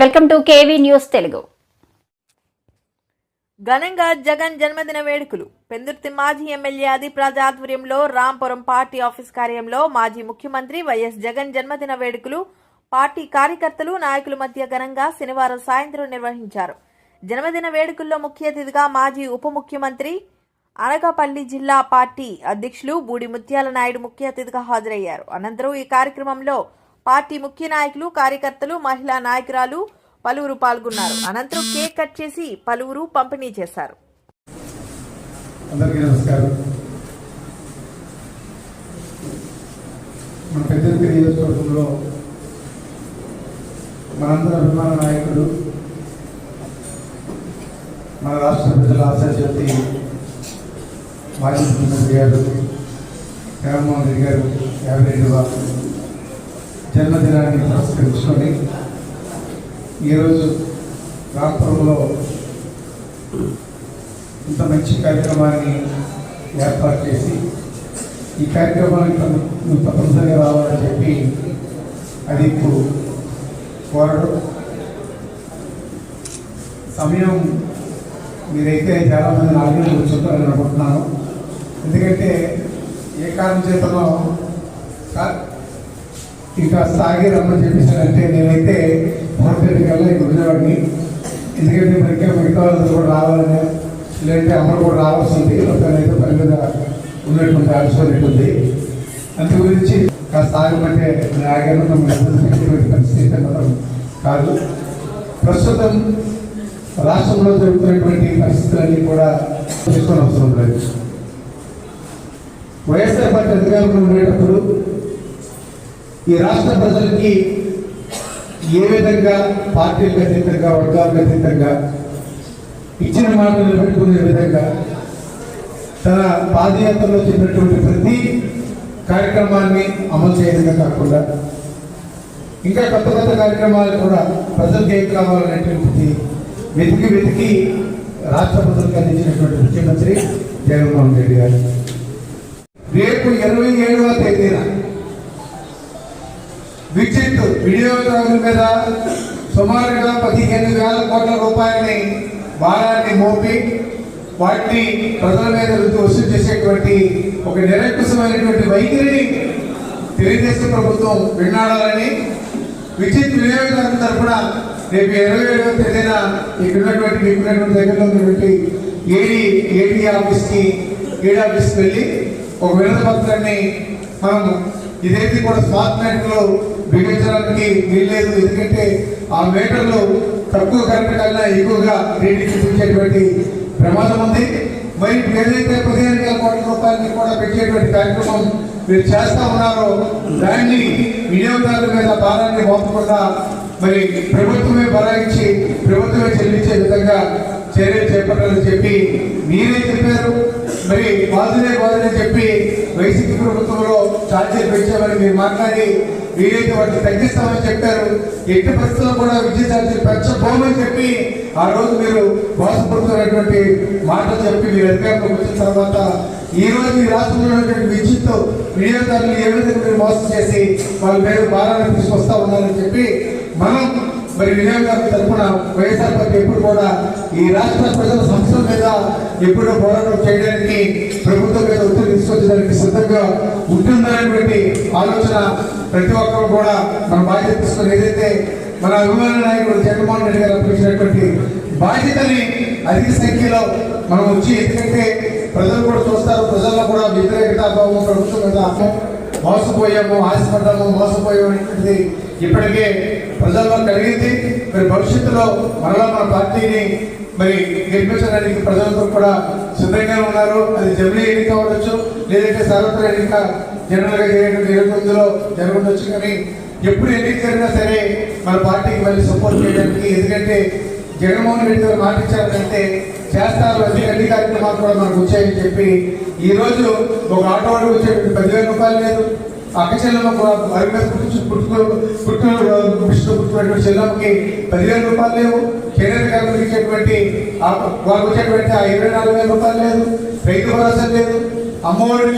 Welcome to KV news Telugu. ఘనంగా జగన్ జన్మదిన వేడుకలు. పెందుర్తి మాజీ ఎమ్మెల్యే ఆది ఆధ్వర్యంలో రాంపురం పార్టీ ఆఫీస్ కార్యంలో మాజీ ముఖ్యమంత్రి వైఎస్ జగన్ జన్మదిన వేడుకలు. పార్టీ కార్యకర్తలు నాయకుల మధ్య ఘనంగా శనివారం సాయంత్రం నిర్వహించారు. జన్మదిన వేడుకల్లో ముఖ్య అతిథిగా మాజీ ఉప ముఖ్యమంత్రి అనకాపల్లి జిల్లా పార్టీ అధ్యక్షులు బూడి ముత్యాల నాయుడు ముఖ్య అతిథిగా హాజరయ్యారు. అనంతరం ఈ కార్యక్రమంలో పార్టీ ముఖ్య నాయకులు కార్యకర్తలు మహిళా నాయకురాలు పలువురు పాల్గొన్నారు. అనంతరం కేక్ కట్ చేసి పలువురు పంపిణీ చేశారు. అందరికీ నమస్కారం. మన పెద్దరికి నియోజకవర్గంలో మనందరి అభిమాన నాయకుడు మన రాష్ట్ర ప్రజల ఆశాజ్యోతి మాజీ ముఖ్యమంత్రి గారు జగన్మోహన్ రెడ్డి గారు యాభై రెండవ జన్మదినాన్ని పురస్కరించుకొని ఈరోజు రాష్ట్రంలో ఇంత మంచి కార్యక్రమాన్ని ఏర్పాటు చేసి ఈ కార్యక్రమానికి తప్ప- నువ్వు తప్పనిసరిగా రావాలని చెప్పి అది ఇప్పుడు కోరడం. సమయం మీరైతే చాలామంది నాలుగు కూర్చుంటారని అనుకుంటున్నాను. ఎందుకంటే ఏ కారణం చేతనో ఇంకా సాగే రమ్మని చెప్పేసానంటే నేనైతే మూడు కల్లా ఇక్కడ ఎందుకంటే మరి ఇంకా మిగతా వాళ్ళతో కూడా రావాలని లేదంటే అమలు కూడా రావాల్సింది. ఒకనైతే పని మీద ఉన్నటువంటి ఆలోచనట్టుంది అందు గురించి కాస్త ఆగమంటే నేను ఆగాను మమ్మల్ని పరిస్థితి మాత్రం కాదు. ప్రస్తుతం రాష్ట్రంలో జరుగుతున్నటువంటి పరిస్థితులన్నీ కూడా తెలుసుకొని అవసరం లేదు. వైఎస్ఆర్ పార్టీ అధికారంలో ఉండేటప్పుడు ఈ రాష్ట్ర ప్రజలకి ఏ విధంగా పార్టీలకు అతీతంగా వర్గాలకు అతీతంగా ఇచ్చిన మాటలు నిలబెట్టుకునే విధంగా తన పాదయాత్రలో చెప్పినటువంటి ప్రతి కార్యక్రమాన్ని అమలు చేయడమే కాకుండా ఇంకా కొత్త కొత్త కార్యక్రమాలు కూడా ప్రజలకు ఏం కావాలనేటువంటి వెతికి వెతికి రాష్ట్ర ప్రజలకు అందించినటువంటి ముఖ్యమంత్రి జగన్మోహన్ రెడ్డి గారు. రేపు ఇరవై ఏడవ తేదీన విద్యుత్ వినియోగదారుల మీద సుమారుగా పదిహేను వేల కోట్ల రూపాయలని భారాన్ని మోపి వాటిని ప్రజల మీద వసూలు చేసేటువంటి ఒక నిరంకుశమైనటువంటి వైఖరిని తెలుగుదేశం ప్రభుత్వం విన్నాడాలని విద్యుత్ వినియోగదారుల తరఫున రేపు ఇరవై ఏడవ తేదీన ఇక్కడ ఉన్నటువంటి మీకు దగ్గరలో ఉన్నటువంటి ఏడీ ఏడీ ఆఫీస్కి ఏడీ ఆఫీస్కి వెళ్ళి ఒక వినతి పత్రాన్ని మనం ఇదేది కూడా స్మార్ట్ బిగించడానికి వీల్లేదు ఎందుకంటే ఆ మీటర్లు తక్కువ కరెంట్ కన్నా ఎక్కువగా రీడింగ్ చూపించేటువంటి ప్రమాదం ఉంది. మరి ఏదైతే పదిహేను వేల కోట్ల రూపాయలని కూడా పెట్టేటువంటి కార్యక్రమం మీరు చేస్తా ఉన్నారో దాన్ని వినియోగదారుల మీద భారాన్ని మోపకుండా మరి ప్రభుత్వమే బలాయించి ప్రభుత్వమే చెల్లించే విధంగా చర్యలు చేపట్టాలని చెప్పి మీరే చెప్పారు. మరి బాధులే బాధులే చెప్పి వైసీపీ ప్రభుత్వంలో ఛార్జీలు పెంచామని మీరు మాట్లాడి వీలైతే వాటిని తగ్గిస్తామని చెప్పారు. ఎట్టి పరిస్థితుల్లో కూడా విద్యుత్ ఛార్జీలు పెంచబోమని చెప్పి ఆ రోజు మీరు మోసపడుతున్నటువంటి మాటలు చెప్పి మీరు అధికారంలోకి వచ్చిన తర్వాత ఈ రోజు ఈ రాష్ట్రంలో ఉన్నటువంటి విద్యుత్ వినియోగదారులు ఏ విధంగా మీరు మోసం చేసి వాళ్ళ పేరు భారాన్ని తీసుకొస్తా ఉన్నారని చెప్పి మనం మరి వినియోగదారుల తరఫున వైఎస్ఆర్ పార్టీ ఎప్పుడు కూడా ఈ రాష్ట్ర ప్రజల సంస్థల మీద ఎప్పుడు పోరాటం చేయడానికి ప్రభుత్వం మీద ఒత్తిడి తీసుకొచ్చడానికి సిద్ధంగా ఉంటుందనేటువంటి ఆలోచన ప్రతి ఒక్కరు కూడా మన బాధ్యత ఏదైతే మన అభిమాన నాయకుడు జగన్మోహన్ రెడ్డి గారు అప్పగించినటువంటి బాధ్యతని అధిక సంఖ్యలో మనం వచ్చి ఎందుకంటే ప్రజలు కూడా చూస్తారు ప్రజల్లో కూడా వ్యతిరేకత భావం ప్రభుత్వం మీద మోసపోయాము ఆశపడ్డాము మోసపోయాము అనేటువంటిది ఇప్పటికే ప్రజల్లో కలిగింది. మరి భవిష్యత్తులో మరలా మన పార్టీని మరి గెలిపించడానికి ప్రజలందరూ కూడా సిద్ధంగా ఉన్నారు. అది జమిలీ ఎన్నిక అవ్వచ్చు లేదంటే సర్వత్ర ఎన్నిక జనరల్గా జరిగినటువంటి ఇరవై తొమ్మిదిలో జరగవచ్చు. కానీ ఎప్పుడు ఎన్నిక జరిగినా సరే మన పార్టీకి మళ్ళీ సపోర్ట్ చేయడానికి ఎందుకంటే జగన్మోహన్ రెడ్డి గారు మాట చేస్తారు. అది అన్ని కార్యక్రమాలు కూడా మనకు వచ్చాయని చెప్పి ఈ రోజు ఒక ఆటో వాడికి వచ్చేటువంటి పదివేల రూపాయలు లేదు. అక్క చెల్లెమ్మ వారి మీద పుట్టు పుట్టుకో పుట్టు పుట్టు పుట్టినటువంటి చెల్లెమ్మకి పదివేల రూపాయలు లేవు. కేంద్ర కార్మికులకు ఇచ్చేటువంటి వారికి వచ్చేటువంటి ఆ ఇరవై నాలుగు వేల రూపాయలు లేదు. రైతు భరోసా లేదు. అమ్మఒడి